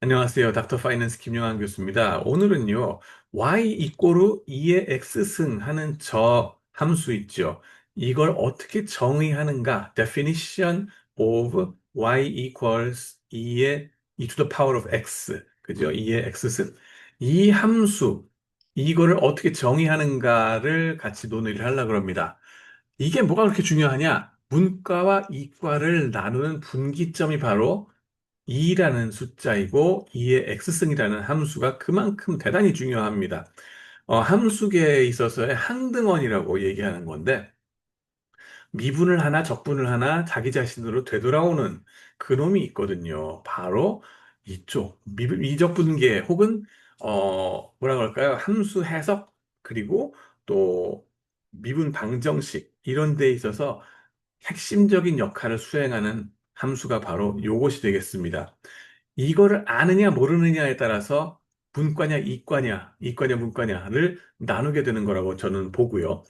안녕하세요. 닥터 파이낸스 김영환 교수입니다. 오늘은요, y 이꼬르 2의 x승 하는 저 함수 있죠. 이걸 어떻게 정의하는가? definition of y equals 2의 e to the power of x. 그죠? 2의 x승. 이 함수, 이거를 어떻게 정의하는가를 같이 논의를 하려고 합니다. 이게 뭐가 그렇게 중요하냐? 문과와 이과를 나누는 분기점이 바로 2라는 숫자이고 2의 x승이라는 함수가 그만큼 대단히 중요합니다. 어, 함수계에 있어서의 항등원이라고 얘기하는 건데 미분을 하나 적분을 하나 자기 자신으로 되돌아오는 그놈이 있거든요. 바로 이쪽 미, 미적분계 혹은 어, 뭐라 그럴까요? 함수 해석 그리고 또 미분 방정식 이런 데 있어서 핵심적인 역할을 수행하는 함수가 바로 요것이 되겠습니다. 이거를 아느냐 모르느냐에 따라서 분과냐 이과냐, 이과냐 문과냐를 나누게 되는 거라고 저는 보고요.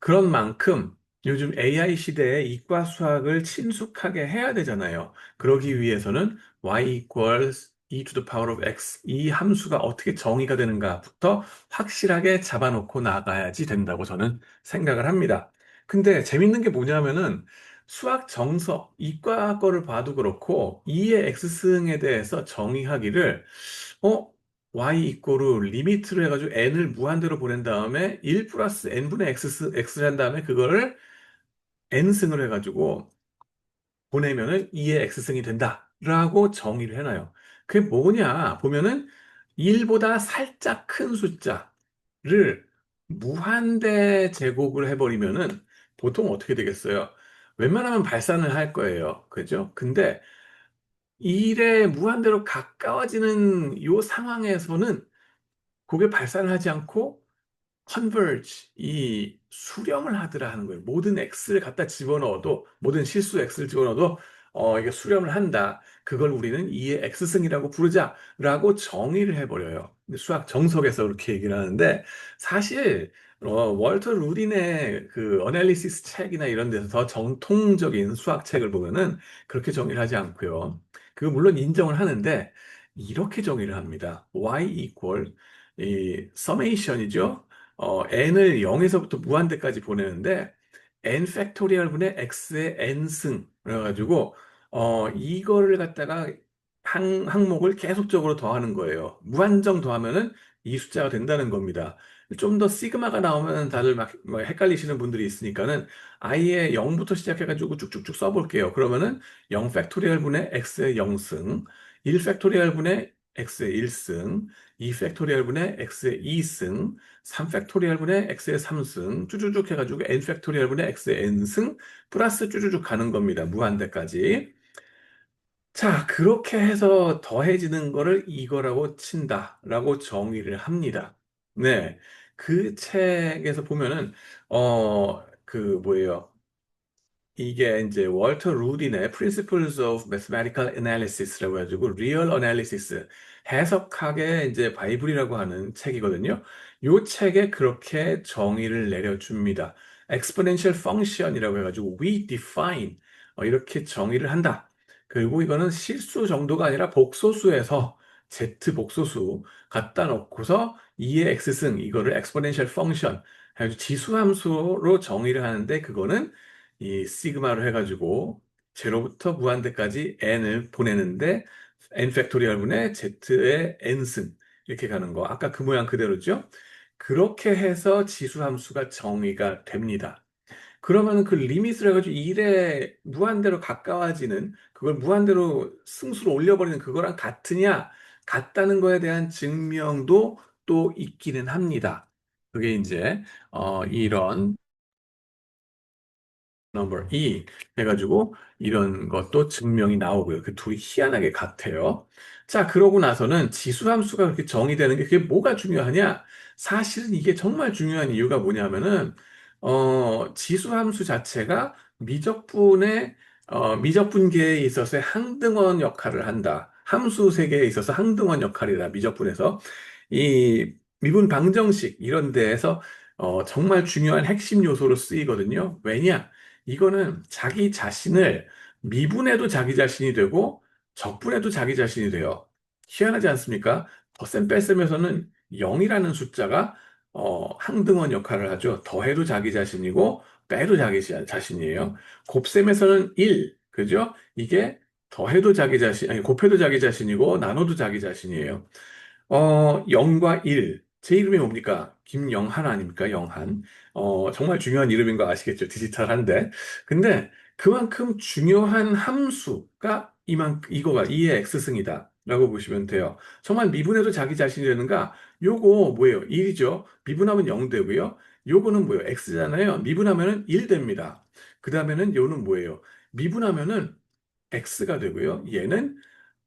그런 만큼 요즘 AI 시대에 이과 수학을 친숙하게 해야 되잖아요. 그러기 위해서는 y equals e to the power of x 이 함수가 어떻게 정의가 되는가부터 확실하게 잡아놓고 나가야지 된다고 저는 생각을 합니다. 근데 재밌는 게 뭐냐면은 수학 정석, 이과 거를 봐도 그렇고 2의 x승에 대해서 정의하기를 어? y 이꼬르 리미트로 해가지고 n을 무한대로 보낸 다음에 1 플러스 n분의 x, x를 한 다음에 그거를 n승을 해가지고 보내면은 2의 x승이 된다 라고 정의를 해놔요. 그게 뭐냐 보면은 1보다 살짝 큰 숫자를 무한대 제곱을 해버리면은 보통 어떻게 되겠어요? 웬만하면 발산을 할 거예요. 그죠? 근데 1에 무한대로 가까워지는 이 상황에서는 그게 발산을 하지 않고 converge, 이 수렴을 하더라 하는 거예요. 모든 x를 갖다 집어넣어도, 모든 실수 x를 집어넣어도, 어, 이게 수렴을 한다. 그걸 우리는 2의 x승이라고 부르자라고 정의를 해버려요. 수학 정석에서 그렇게 얘기를 하는데, 사실, 어, 월터 루딘의 그 어널리시스 책이나 이런 데서 더 정통적인 수학 책을 보면은 그렇게 정의를 하지 않고요. 그 물론 인정을 하는데, 이렇게 정의를 합니다. y equal, 이 서메이션이죠. 어, n을 0에서부터 무한대까지 보내는데 n 팩토리얼 분의 x의 n승 그래가지고 어, 이거를 갖다가 항, 항목을 계속적으로 더하는 거예요. 무한정 더하면은 이 숫자가 된다는 겁니다. 좀 더 시그마가 나오면 다들 막, 막 헷갈리시는 분들이 있으니까는 아예 0부터 시작해가지고 쭉쭉쭉 써볼게요. 그러면은 0 팩토리얼 분의 x의 0승, 1 팩토리얼 분의 x의 1승, 2 팩토리얼 분의 x의 2승, 3 팩토리얼 분의 x의 3승, 쭈쭈쭉 해가지고 n 팩토리얼 분의 x의 n승, 플러스 쭈쭈쭉 가는 겁니다. 무한대까지. 자, 그렇게 해서 더해지는 거를 이거라고 친다라고 정의를 합니다. 네. 그 책에서 보면은, 어, 그 뭐예요. 이게 이제 월터 루딘의 Principles of Mathematical Analysis라고 해가지고 Real Analysis 해석학의 이제 바이블이라고 하는 책이거든요. 이 책에 그렇게 정의를 내려줍니다. Exponential Function이라고 해가지고 We define 어, 이렇게 정의를 한다. 그리고 이거는 실수 정도가 아니라 복소수에서 Z 복소수 갖다 놓고서 2의 x승 이거를 exponential function 지수함수로 정의를 하는데 그거는 이 시그마로 해가지고 제로부터 무한대까지 n을 보내는데 n 팩토리얼 분의 z의 n승 이렇게 가는 거 아까 그 모양 그대로죠? 그렇게 해서 지수 함수가 정의가 됩니다. 그러면 그 리밋을 해가지고 1에 무한대로 가까워지는 그걸 무한대로 승수로 올려버리는 그거랑 같으냐? 같다는 거에 대한 증명도 또 있기는 합니다. 그게 이제 어, 이런 넘버 2 해가지고 이런 것도 증명이 나오고요. 그 둘이 희한하게 같아요. 자, 그러고 나서는 지수함수가 그렇게 정의되는 게 그게 뭐가 중요하냐? 사실은 이게 정말 중요한 이유가 뭐냐면은 어, 지수함수 자체가 미적분의 어, 미적분계에 있어서의 항등원 역할을 한다. 함수 세계에 있어서 항등원 역할이다. 미적분에서 이 미분 방정식 이런 데에서 어, 정말 중요한 핵심 요소로 쓰이거든요. 왜냐? 이거는 자기 자신을 미분해도 자기 자신이 되고 적분해도 자기 자신이 돼요. 희한하지 않습니까? 덧셈 뺄셈에서는 0이라는 숫자가 어, 항등원 역할을 하죠. 더해도 자기 자신이고 빼도 자기 자- 자신이에요. 곱셈에서는 1, 그죠? 이게 더해도 자기 자신, 아니 곱해도 자기 자신이고 나눠도 자기 자신이에요. 어, 영과 일. 제 이름이 뭡니까? 김영한 아닙니까? 영한. 어, 정말 중요한 이름인 거 아시겠죠? 디지털한데. 근데 그만큼 중요한 함수가 이만, 이거가 2의 x승이다. 라고 보시면 돼요. 정말 미분해도 자기 자신이 되는가? 요거 뭐예요? 1이죠. 미분하면 0 되고요. 요거는 뭐예요? x잖아요. 미분하면은 1 됩니다. 그 다음에는 요는 뭐예요? 미분하면은 x가 되고요. 얘는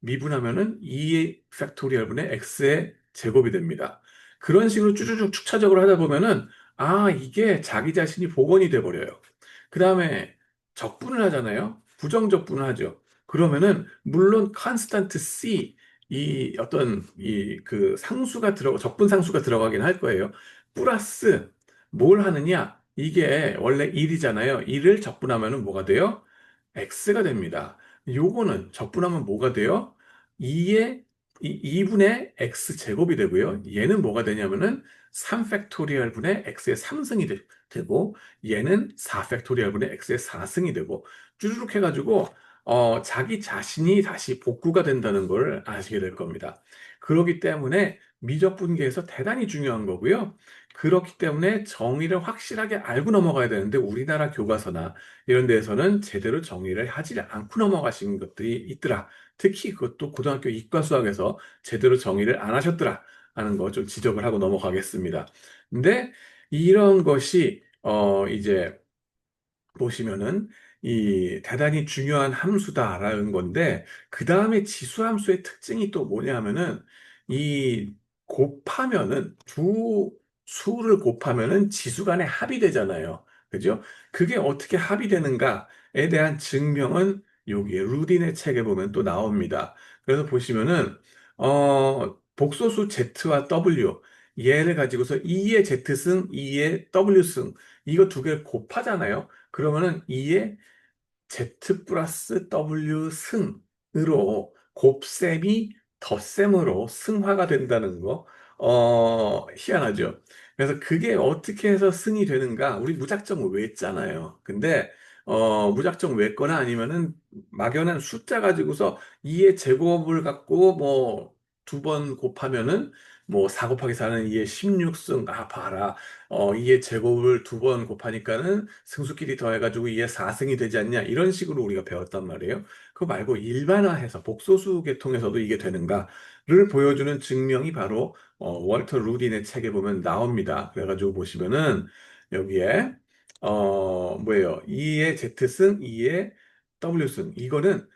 미분하면은 2 팩토리얼 분의 x의 제곱이 됩니다. 그런 식으로 쭈쭈쭈 축차적으로 하다 보면은 아, 이게 자기 자신이 복원이 돼 버려요. 그 다음에 적분을 하잖아요. 부정적분을 하죠. 그러면은 물론 컨스탄트 c 이 어떤 이 그 상수가 들어 적분 상수가 들어가긴 할 거예요. 플러스 뭘 하느냐? 이게 원래 1이잖아요. 1을 적분하면은 뭐가 돼요? x가 됩니다. 요거는 적분하면 뭐가 돼요? 2의 2분의 x 제곱이 되고요. 얘는 뭐가 되냐면은 3 팩토리얼 분의 x의 3승이 되, 고 얘는 4 팩토리얼 분의 x의 4승이 되고 쭈르륵 해가지고 어, 자기 자신이 다시 복구가 된다는 걸 아시게 될 겁니다. 그렇기 때문에 미적 분계에서 대단히 중요한 거고요. 그렇기 때문에 정의를 확실하게 알고 넘어가야 되는데 우리나라 교과서나 이런 데에서는 제대로 정의를 하지 않고 넘어가신 것들이 있더라. 특히 그것도 고등학교 이과 수학에서 제대로 정의를 안 하셨더라 하는 거 좀 지적을 하고 넘어가겠습니다. 근데 이런 것이 어 이제 보시면은 이 대단히 중요한 함수다라는 건데 그 다음에 지수 함수의 특징이 또 뭐냐면은 이 곱하면은 두 수를 곱하면은 지수 간의 합이 되잖아요. 그죠? 그게 어떻게 합이 되는가에 대한 증명은 여기 루딘의 책에 보면 또 나옵니다. 그래서 보시면은 어 복소수 Z와 W 얘를 가지고서 2의 Z승, 2의 W승 이거 두 개를 곱하잖아요. 그러면은 2의 Z 플러스 W 승으로 곱셈이 덧셈으로 승화가 된다는 거, 어, 희한하죠. 그래서 그게 어떻게 해서 승이 되는가? 우리 무작정 외잖아요. 근데, 어, 무작정 외거나 아니면은 막연한 숫자 가지고서 2의 제곱을 갖고 뭐 두 번 곱하면은 뭐 4 곱하기 4는 2의 16승, 아, 봐라. 어, 2의 제곱을 두 번 곱하니까는 승수끼리 더해가지고 2의 4승이 되지 않냐. 이런 식으로 우리가 배웠단 말이에요. 그거 말고 일반화해서 복소수 계통에서도 이게 되는가를 보여주는 증명이 바로 어, 월터 루딘의 책에 보면 나옵니다. 그래가지고 보시면은 여기에 어, 뭐예요? 2의 Z승, 2의 W승. 이거는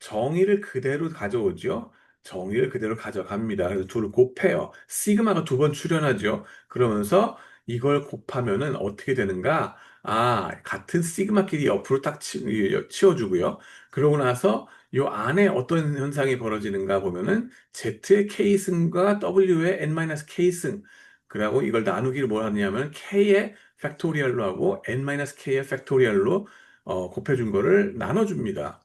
정의를 그대로 가져오죠. 정의를 그대로 가져갑니다. 그래서 둘을 곱해요. 시그마가 두 번 출현하죠. 그러면서 이걸 곱하면은 어떻게 되는가? 아, 같은 시그마끼리 옆으로 딱 치, 치워주고요. 그러고 나서 이 안에 어떤 현상이 벌어지는가 보면은 Z의 K승과 W의 N-K승. 그리고 이걸 나누기를 뭘 하냐면 K의 팩토리얼로 하고 N-K의 팩토리얼로 어, 곱해준 거를 나눠줍니다.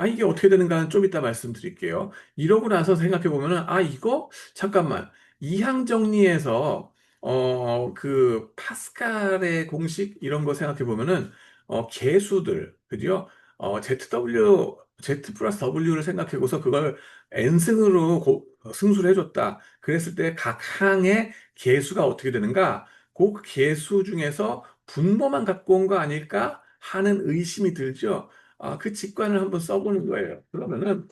아, 이게 어떻게 되는가는 좀 이따 말씀드릴게요. 이러고 나서 생각해 보면은, 아, 이거, 잠깐만. 이항 정리에서, 어, 그, 파스칼의 공식, 이런 거 생각해 보면은, 어, 계수들, 그죠? 어, ZW, Z 플러스 W를 생각해고서 그걸 N승으로 고- 어, 승수를 해줬다. 그랬을 때 각 항의 계수가 어떻게 되는가? 그 계수 중에서 분모만 갖고 온 거 아닐까? 하는 의심이 들죠. 아, 그 직관을 한번 써보는 거예요. 그러면은,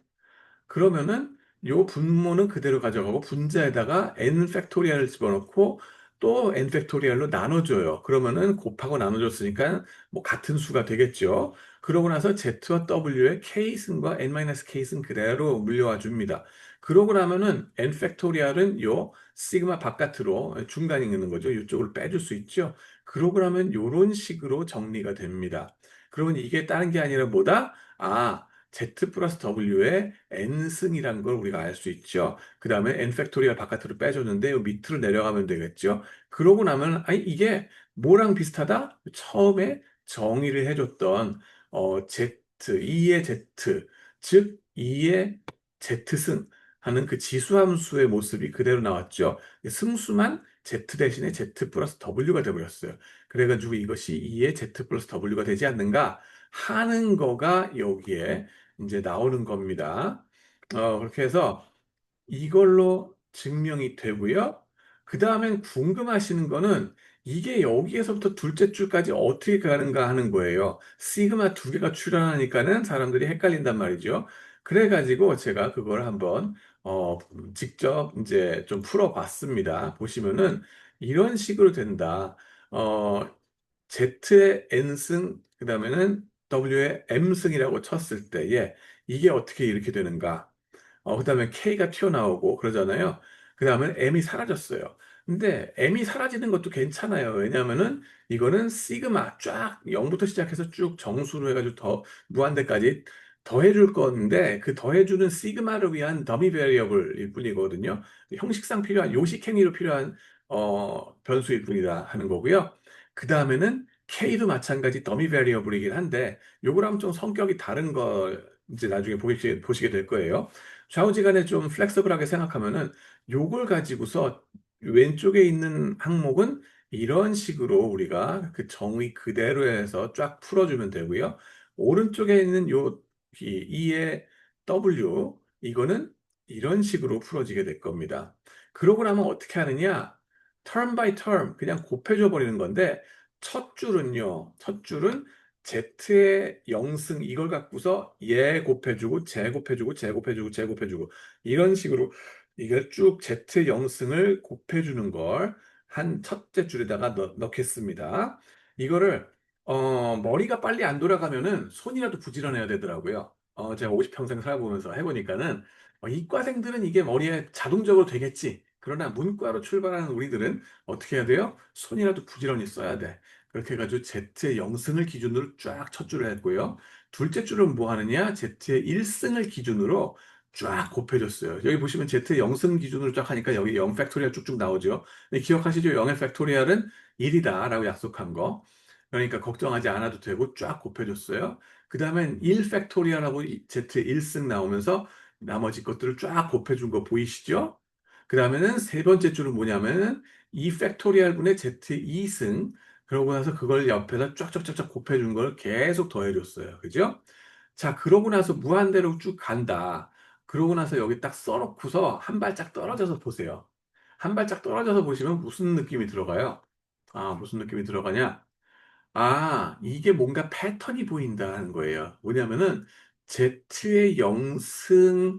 그러면은, 요 분모는 그대로 가져가고, 분자에다가 n 팩토리얼을 집어넣고, 또 n 팩토리얼로 나눠줘요. 그러면은 곱하고 나눠줬으니까, 뭐, 같은 수가 되겠죠. 그러고 나서 z와 w의 k승과 n-k승 그대로 물려와 줍니다. 그러고 나면은 n 팩토리얼은 요 시그마 바깥으로 중간에 있는 거죠. 이쪽으로 빼줄 수 있죠. 그러고 나면 요런 식으로 정리가 됩니다. 그러면 이게 다른 게 아니라 뭐다? 아, Z 플러스 W의 N승이라는 걸 우리가 알 수 있죠. 그 다음에 N 팩토리얼 바깥으로 빼줬는데 요 밑으로 내려가면 되겠죠. 그러고 나면 아니 이게 뭐랑 비슷하다? 처음에 정의를 해줬던 어, Z, 2의 Z, 즉 2의 Z승 하는 그 지수함수의 모습이 그대로 나왔죠. 승수만 Z 대신에 Z 플러스 W가 되어버렸어요. 그래가지고 이것이 2의 Z 플러스 W가 되지 않는가 하는 거가 여기에 이제 나오는 겁니다. 어, 그렇게 해서 이걸로 증명이 되고요. 그 다음엔 궁금하시는 거는 이게 여기에서부터 둘째 줄까지 어떻게 가는가 하는 거예요. 시그마 두 개가 출현하니까는 사람들이 헷갈린단 말이죠. 그래가지고 제가 그걸 한번 어, 직접 이제 좀 풀어봤습니다. 보시면은 이런 식으로 된다. 어, Z의 N승, 그 다음에는 W의 M승이라고 쳤을 때에 이게 어떻게 이렇게 되는가? 어, 그 다음에 K가 튀어나오고 그러잖아요. 그 다음에 M이 사라졌어요. 근데 M이 사라지는 것도 괜찮아요. 왜냐하면은 이거는 시그마 쫙 0부터 시작해서 쭉 정수로 해가지고 더 무한대까지 더해줄 건데 그 더해주는 시그마를 위한 더미 베리어블일 뿐이거든요. 형식상 필요한 요식 행위로 필요한 어, 변수일 뿐이다 하는 거고요. 그 다음에는 K도 마찬가지 더미 베리어블이긴 한데 요거랑 좀 성격이 다른 걸 이제 나중에 보시게, 보시게 될 거예요. 좌우지간에 좀 플렉서블하게 생각하면은 요걸 가지고서 왼쪽에 있는 항목은 이런 식으로 우리가 그 정의 그대로 해서 쫙 풀어주면 되고요. 오른쪽에 있는 요 E의 W 이거는 이런 식으로 풀어지게 될 겁니다. 그러고 나면 어떻게 하느냐? Term by term 그냥 곱해줘 버리는 건데 첫 줄은요. 첫 줄은 Z의 영승 이걸 갖고서 얘 곱해주고 제 곱해주고 제 곱해주고 제 곱해주고 이런 식으로 이걸 쭉 Z의 영승을 곱해주는 걸 한 첫째 줄에다가 넣, 넣겠습니다. 이거를 어, 머리가 빨리 안 돌아가면은 손이라도 부지런해야 되더라고요. 어, 제가 50평생 살아보면서 해보니까는 어, 이과생들은 이게 머리에 자동적으로 되겠지. 그러나 문과로 출발하는 우리들은 어떻게 해야 돼요? 손이라도 부지런히 써야 돼. 그렇게 해가지고 Z의 영승을 기준으로 쫙 첫 줄을 했고요. 둘째 줄은 뭐 하느냐? Z의 1승을 기준으로 쫙 곱해줬어요. 여기 보시면 Z의 영승 기준으로 쫙 하니까 여기 0 팩토리얼 쭉쭉 나오죠. 기억하시죠? 0의 팩토리얼은 1이다 라고 약속한 거. 그러니까 걱정하지 않아도 되고 쫙 곱해줬어요. 그 다음엔 1 팩토리얼하고 Z 1승 나오면서 나머지 것들을 쫙 곱해준 거 보이시죠? 그 다음에는 세 번째 줄은 뭐냐면은 2 팩토리얼 분의 Z 2승 그러고 나서 그걸 옆에다 쫙쫙쫙쫙 곱해준 걸 계속 더해줬어요. 그죠? 자, 그러고 나서 무한대로 쭉 간다. 그러고 나서 여기 딱 써놓고서 한 발짝 떨어져서 보세요. 한 발짝 떨어져서 보시면 무슨 느낌이 들어가요? 아, 무슨 느낌이 들어가냐? 아, 이게 뭔가 패턴이 보인다는 거예요. 뭐냐면은 Z의 영승 또는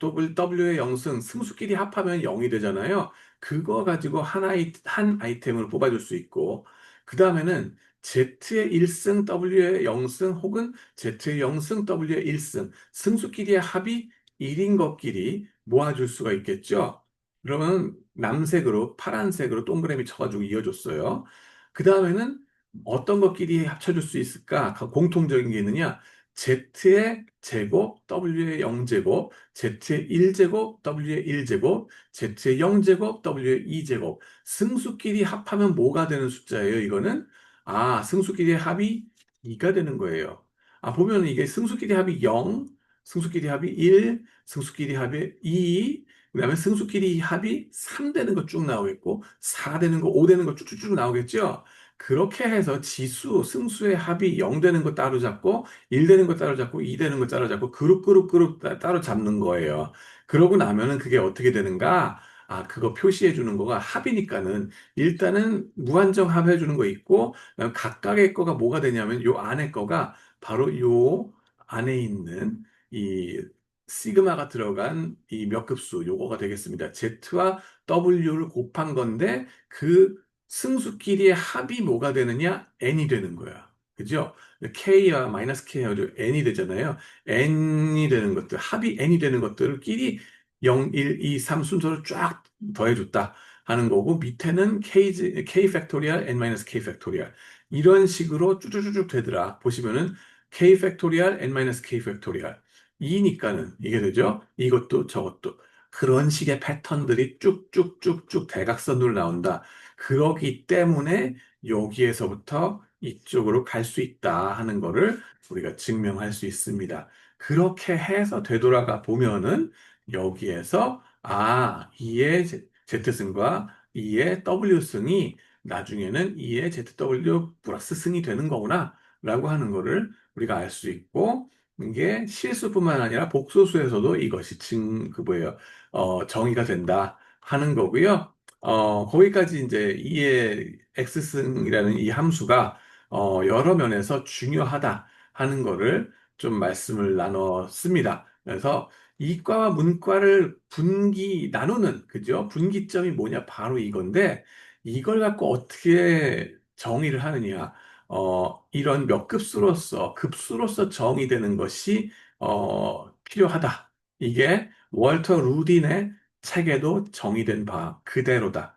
W의 영승 승수끼리 합하면 0이 되잖아요. 그거 가지고 한, 아이, 한 아이템을 뽑아줄 수 있고 그 다음에는 Z의 1승 W의 0승 혹은 Z의 0승 W의 1승 승수끼리의 합이 1인 것끼리 모아줄 수가 있겠죠. 그러면 남색으로 파란색으로 동그라미 쳐가지고 이어줬어요. 그 다음에는 어떤 것끼리 합쳐줄 수 있을까? 공통적인 게 있느냐? Z의 제곱, W의 0제곱, Z의 1제곱, W의 1제곱, Z의 0제곱, W의 2제곱. 승수끼리 합하면 뭐가 되는 숫자예요, 이거는? 아, 승수끼리의 합이 2가 되는 거예요. 아, 보면 이게 승수끼리 합이 0, 승수끼리 합이 1, 승수끼리 합이 2, 그 다음에 승수끼리 합이 3 되는 거 쭉 나오겠고, 4 되는 거, 5 되는 거 쭉쭉쭉 나오겠죠? 그렇게 해서 지수, 승수의 합이 0 되는 거 따로 잡고, 1 되는 거 따로 잡고, 2 되는 거 따로 잡고, 그룹, 그룹, 그룹 따로 잡는 거예요. 그러고 나면은 그게 어떻게 되는가? 아, 그거 표시해 주는 거가 합이니까는 일단은 무한정 합해 주는 거 있고, 각각의 거가 뭐가 되냐면 요 안에 거가 바로 요 안에 있는 이 시그마가 들어간 이 몇 급수 요거가 되겠습니다. Z와 W를 곱한 건데 그 승수끼리의 합이 뭐가 되느냐? n이 되는 거야. 그죠? k와 마이너스 k가 n이 되잖아요. n이 되는 것들, 합이 n이 되는 것들끼리 0, 1, 2, 3 순서를 쫙 더해줬다 하는 거고 밑에는 k, k 팩토리얼, n 마이너스 k 팩토리얼 이런 식으로 쭉쭉쭉 되더라. 보시면은 k 팩토리얼, n 마이너스 k 팩토리얼 2니까는 이게 되죠? 이것도 저것도 그런 식의 패턴들이 쭉쭉쭉쭉 대각선으로 나온다. 그러기 때문에 여기에서부터 이쪽으로 갈 수 있다 하는 거를 우리가 증명할 수 있습니다. 그렇게 해서 되돌아가 보면은 여기에서 아, 2의 Z승과 2의 W승이 나중에는 2의 ZW 플러스 승이 되는 거구나 라고 하는 거를 우리가 알 수 있고 이게 실수뿐만 아니라 복소수에서도 이것이 증, 그 뭐예요, 어, 정의가 된다 하는 거고요. 어, 거기까지 이제 2의 X승이라는 이 함수가 어, 여러 면에서 중요하다 하는 거를 좀 말씀을 나눴습니다. 그래서 이과와 문과를 분기, 나누는, 그죠? 분기점이 뭐냐? 바로 이건데, 이걸 갖고 어떻게 정의를 하느냐? 어, 이런 몇 급수로서, 급수로서 정의되는 것이, 어, 필요하다. 이게 월터 루딘의 책에도 정의된 바 그대로다.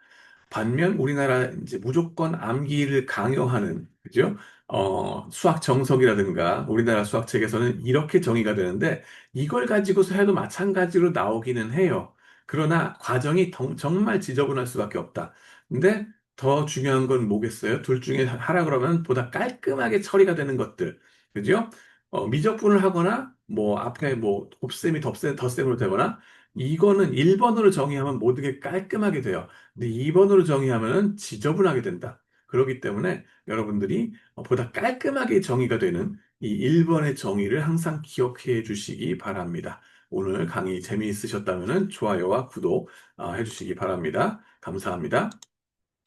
반면 우리나라 이제 무조건 암기를 강요하는, 그죠? 어, 수학 정석이라든가 우리나라 수학 책에서는 이렇게 정의가 되는데 이걸 가지고서 해도 마찬가지로 나오기는 해요. 그러나 과정이 정- 정말 지저분할 수밖에 없다. 근데 더 중요한 건 뭐겠어요? 둘 중에 하라 그러면 보다 깔끔하게 처리가 되는 것들. 그죠? 어, 미적분을 하거나 뭐 앞에 뭐 곱셈이 덧셈, 덧셈으로 되거나 이거는 1번으로 정의하면 모든 게 깔끔하게 돼요. 근데 2번으로 정의하면 지저분하게 된다. 그렇기 때문에 여러분들이 보다 깔끔하게 정의가 되는 이 1번의 정의를 항상 기억해 주시기 바랍니다. 오늘 강의 재미있으셨다면 좋아요와 구독 아, 해주시기 바랍니다. 감사합니다.